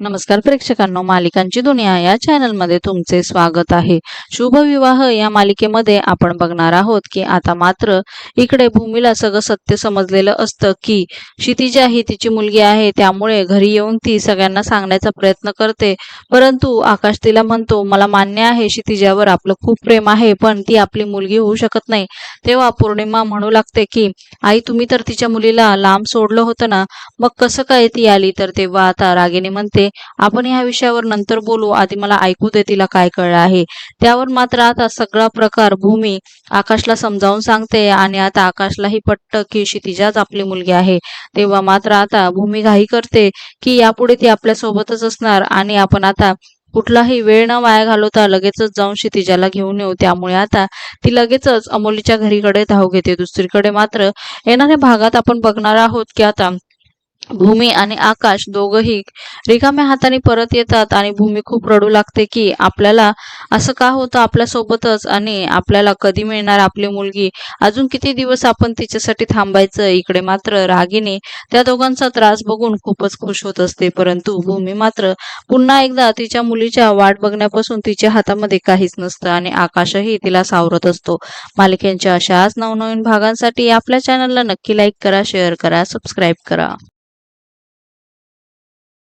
नमस्कार प्रेक्षकांनो मालिकांची दुनिया या चॅनलमध्ये तुमचे स्वागत आहे. शुभ विवाह या मालिकेमध्ये आपण बघणार आहोत की आता मात्र इकडे भूमीला सगळं सत्य समजलेलं असतं की क्षितिजा ही तिची मुलगी आहे त्यामुळे घरी येऊन ती सगळ्यांना सांगण्याचा प्रयत्न करते. परंतु आकाश तिला म्हणतो मला मान्य आहे क्षितिजावर आपलं खूप प्रेम आहे पण ती आपली मुलगी होऊ शकत नाही. तेव्हा पौर्णिमा म्हणू लागते की आई तुम्ही तर तिच्या मुलीला लांब सोडलं होतं ना मग कसं काय ती आली? तर तेव्हा आता रागिनी म्हणते आपण ह्या विषयावर नंतर बोलू. आधी मला ऐकू दे तिला काय कळलं आहे. त्यावर मात्र आता सगळा प्रकार भूमी आकाशला समजावून सांगते आणि आता आकाशलाही पट्ट की क्षितिजाच आपली मुलगी आहे. तेव्हा मात्र आता भूमी घाई करते की यापुढे ती आपल्या सोबतच असणार आणि आपण आता कुठलाही वेळ न वाया घालवता लगेचच जाऊन क्षितिजाला घेऊन येऊ. त्यामुळे आता ती लगेचच अमोलीच्या घरीकडे धाव घेते. दुसरीकडे मात्र येणाऱ्या भागात आपण बघणार आहोत की आता भूमी आणि आकाश दोघही रिकाम्या हाताने परत येतात आणि भूमी खूप रडू लागते की आपल्याला असं का होतं आपल्यासोबतच आणि आपल्याला कधी मिळणार आपली मुलगी? अजून किती दिवस आपण तिच्यासाठी थांबायचं? इकडे मात्र रागीने त्या दोघांचा त्रास बघून खूपच खुश होत असते. परंतु भूमी मात्र पुन्हा एकदा तिच्या मुलीच्या वाट बघण्यापासून तिच्या हातामध्ये काहीच नसतं आणि आकाशही तिला सावरत असतो. मालिकेंच्या अशाच नवनवीन भागांसाठी आपल्या चॅनलला नक्की लाईक करा शेअर करा सबस्क्राईब करा.